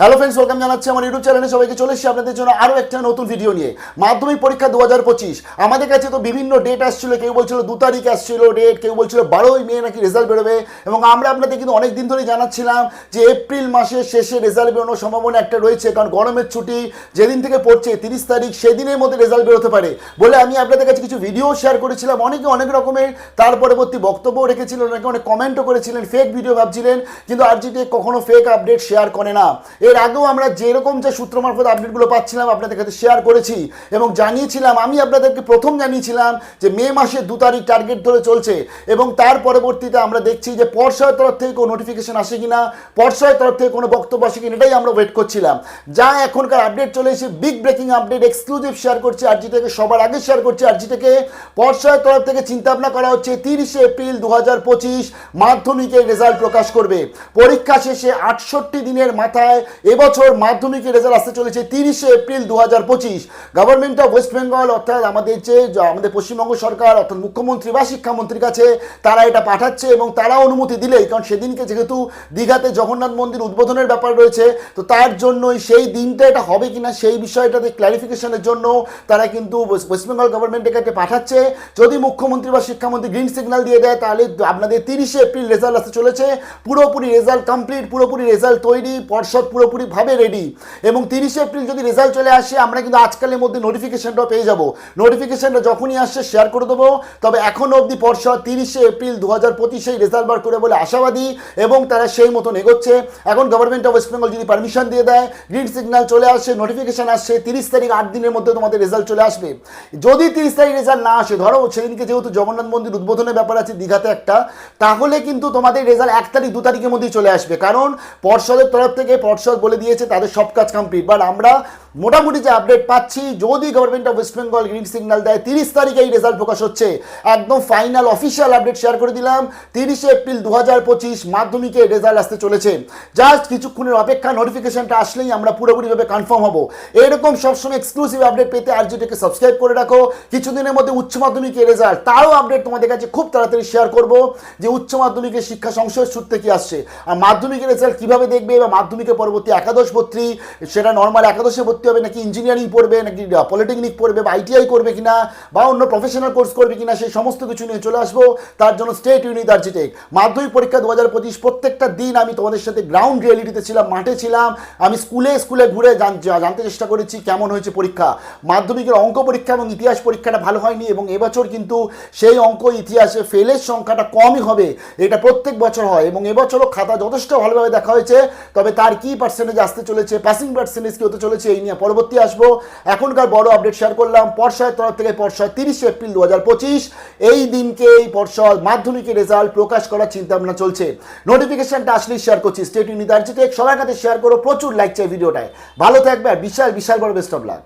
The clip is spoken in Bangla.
হ্যালো ফ্রেন্ডস ওয়েলকাম জানাচ্ছি আমার ইউটিউব চ্যানেলে সবাইকে চলে এসেছি আপনাদের জন্য আরও একটা নতুন ভিডিও নিয়ে। মাধ্যমিক পরীক্ষা দু হাজার পঁচিশ। আমাদের কাছে তো বিভিন্ন ডেট আসছিল, কেউ বলছিল দু তারিখ আসছিল ডেট কেউ বলছিল বারোই মে নাকি রেজাল্ট বেরোবে। এবং আমরা আপনাদের কিন্তু অনেক দিন ধরে জানাচ্ছিলাম যে এপ্রিল মাসের শেষে রেজাল্ট বেরোনোর সম্ভাবনা একটা রয়েছে, কারণ গরমের ছুটি যেদিন থেকে পড়ছে, তিরিশ তারিখ সেদিনের মধ্যে রেজাল্ট বেরোতে পারে। বলে আমি আপনাদের কাছে কিছু ভিডিও শেয়ার করেছিলাম, অনেকে অনেক রকমের, তার পরবর্তী বক্তব্য রেখেছিলেন, অনেকে অনেক কমেন্টও করেছিলেন ফেক ভিডিও ভাবছিলেন, কিন্তু আরজিটি কখনো ফেক আপডেট শেয়ার করে না। এর আগেও আমরা যেরকম যে সূত্র মারফত আপডেটগুলো পাচ্ছিলাম আপনাদের কাছে শেয়ার করেছি এবং জানিয়েছিলাম, আমি আপনাদেরকে প্রথম জানিয়েছিলাম যে মে মাসে দু তারিখ টার্গেট ধরে চলছে এবং তার পরবর্তীতে আমরা দেখছি যে পর্ষদের তরফ থেকে কোনো নোটিফিকেশন আসে কিনা, পর্ষদের তরফ থেকে কোনো বক্তব্য আসে কিনা, এটাই আমরা ওয়েট করছিলাম। যা এখনকার আপডেট চলে এসে big breaking update exclusive share করছে আরজি থেকে, সবার আগে শেয়ার করছে আরজি থেকে। পর্ষদের তরফ থেকে চিন্তা ভাবনা করা হচ্ছে তিরিশে এপ্রিল দু হাজার পঁচিশ মাধ্যমিকের রেজাল্ট প্রকাশ করবে। পরীক্ষা শেষে আটষট্টি দিনের মাথায় এবছর মাধ্যমিকের রেজাল্ট আসতে চলেছে তিরিশে এপ্রিল দু হাজার পঁচিশ। গভর্নমেন্ট অফ ওয়েস্ট বেঙ্গল অর্থাৎ আমাদের যে আমাদের পশ্চিমবঙ্গ সরকার অর্থাৎ মুখ্যমন্ত্রী বা শিক্ষামন্ত্রীর কাছে তারা এটা পাঠাচ্ছে এবং তারা অনুমতি দিলেই, কারণ সেদিনকে যেহেতু দীঘাতে জগন্নাথ মন্দির উদ্বোধনের ব্যাপার রয়েছে, তো তার জন্যই সেই দিনটা এটা হবে কিনা সেই বিষয়টাতে ক্ল্যারিফিকেশনের জন্য তারা কিন্তু ওয়েস্ট বেঙ্গল গভর্নমেন্টের কাছে পাঠাচ্ছে। যদি মুখ্যমন্ত্রী বা শিক্ষামন্ত্রী গ্রিন সিগন্যাল দিয়ে দেয়, তাহলে আপনাদের তিরিশে এপ্রিল রেজাল্ট আসতে চলেছে। পুরোপুরি রেজাল্ট কমপ্লিট পুরোপুরি রেজাল্ট তৈরি, পর্ষদ পুরোপুরিভাবে রেডি এবং তিরিশে এপ্রিল যদি রেজাল্ট চলে আসে, আমরা কিন্তু আজকালের মধ্যে নোটিফিকেশনটা পেয়ে যাব। নোটিফিকেশনটা যখনই আসছে শেয়ার করে দেবো। তবে এখনও অবধি পর্ষদ তিরিশে এপ্রিল দু হাজার পঁচিশেই রেজাল্ট বার করে বলে আশাবাদী এবং তারা সেই মতন এগোচ্ছে। এখন গভর্নমেন্ট অফ ওয়েস্ট বেঙ্গল যদি পারমিশন দিয়ে দেয় গ্রিন সিগন্যাল চলে আসে নোটিফিকেশন আসছে, তিরিশ তারিখ আট দিনের মধ্যে তোমাদের রেজাল্ট চলে আসবে। যদি তিরিশ তারিখ রেজাল্ট না আসে, ধরো সেদিনকে যেহেতু জগন্নাথ মন্দির উদ্বোধনের ব্যাপার আছে দীঘাতে একটা, তাহলে কিন্তু তোমাদের রেজাল্ট এক তারিখ, দু তারিখের মধ্যেই চলে আসবে। কারণ পর্ষদের তরফ থেকে, পর্ষদ বলে দিয়েছে তাদের সব কাজ কমপ্লিট বাট আমরা মোটামুটি যে আপডেট পাচ্ছি, যদি government of West Bengal green signal দেয়, তিরিশ তারিখে এই রেজাল্ট প্রকাশ হচ্ছে। একদম ফাইনাল অফিসিয়াল আপডেট শেয়ার করে দিলাম। তিরিশে এপ্রিল দু হাজার পঁচিশ মাধ্যমিকে রেজাল্ট আসতে চলেছে। জাস্ট কিছুক্ষণের অপেক্ষা নোটিফিকেশনটা আসলেই আমরা পুরোপুরিভাবে কনফার্ম হব। এরকম সবসময় এক্সক্লুসিভ আপডেট পেতে আর যেটাকে সাবস্ক্রাইব করে রাখো। কিছুদিনের মধ্যে উচ্চ মাধ্যমিকের রেজাল্ট তারও আপডেট তোমাদের কাছে খুব তাড়াতাড়ি শেয়ার করব যে উচ্চ মাধ্যমিকের শিক্ষা সংসদ সূত্রে কি আসছে। আর মাধ্যমিকের রেজাল্ট কীভাবে দেখবে বা মাধ্যমিকের পরবর্তী একাদশ ভর্তি, সেটা নর্মাল একাদশে ভর্তি হবে, নাকি ইঞ্জিনিয়ারিং পড়বে, নাকি পলিটেকনিক পড়বে, বা আইটিআই করবে কিনা, বা অন্য প্রফেশনাল কোর্স করবে কিনা, সেই সমস্ত কিছু নিয়ে চলে আসব। তার জন্য স্টেট ইউনিট আর্জিটেক মাধ্যমিক পরীক্ষা দু হাজার পঁচিশ, প্রত্যেকটা দিন আমি তোমাদের সাথে গ্রাউন্ড রিয়েলিটিতে ছিলাম, মাঠে ছিলাম। আমি স্কুলে স্কুলে ঘুরে জানতে চেষ্টা করেছি কেমন হয়েছে পরীক্ষা। মাধ্যমিকের অঙ্ক পরীক্ষা এবং ইতিহাস পরীক্ষাটা ভালো হয়নি এবং এবছর কিন্তু সেই অঙ্ক ইতিহাসে ফেলের সংখ্যাটা কমই হবে, এটা প্রত্যেক বছর হয় এবং এবছরও খাতা যথেষ্ট ভালোভাবে দেখা হয়েছে, তবে তার কি পার্সেন্টেজ আসতে চলেছে পাসিং পার্সেন্টেজ কি হতে চলেছে, এই নিয়ে পরবর্তী আসব। এখনকার বড় আপডেট শেয়ার করলাম। পর্ষায় তরফ থেকে পর্ষদ তিরিশে এপ্রিল দু এই দিনকে এই পর্ষদ মাধ্যমিকের রেজাল্ট প্রকাশ করার চিন্তাভাবনা চলছে। নোটিফিকেশনটা আসলেই শেয়ার করছি। স্টেট ইউনিভার্সিটি সবার কাছে শেয়ার করো। প্রচুর লাইক চাই ভিডিওটায়। ভালো থাকবে আর বিশাল বিশাল বড় বেস্ট অফ লাক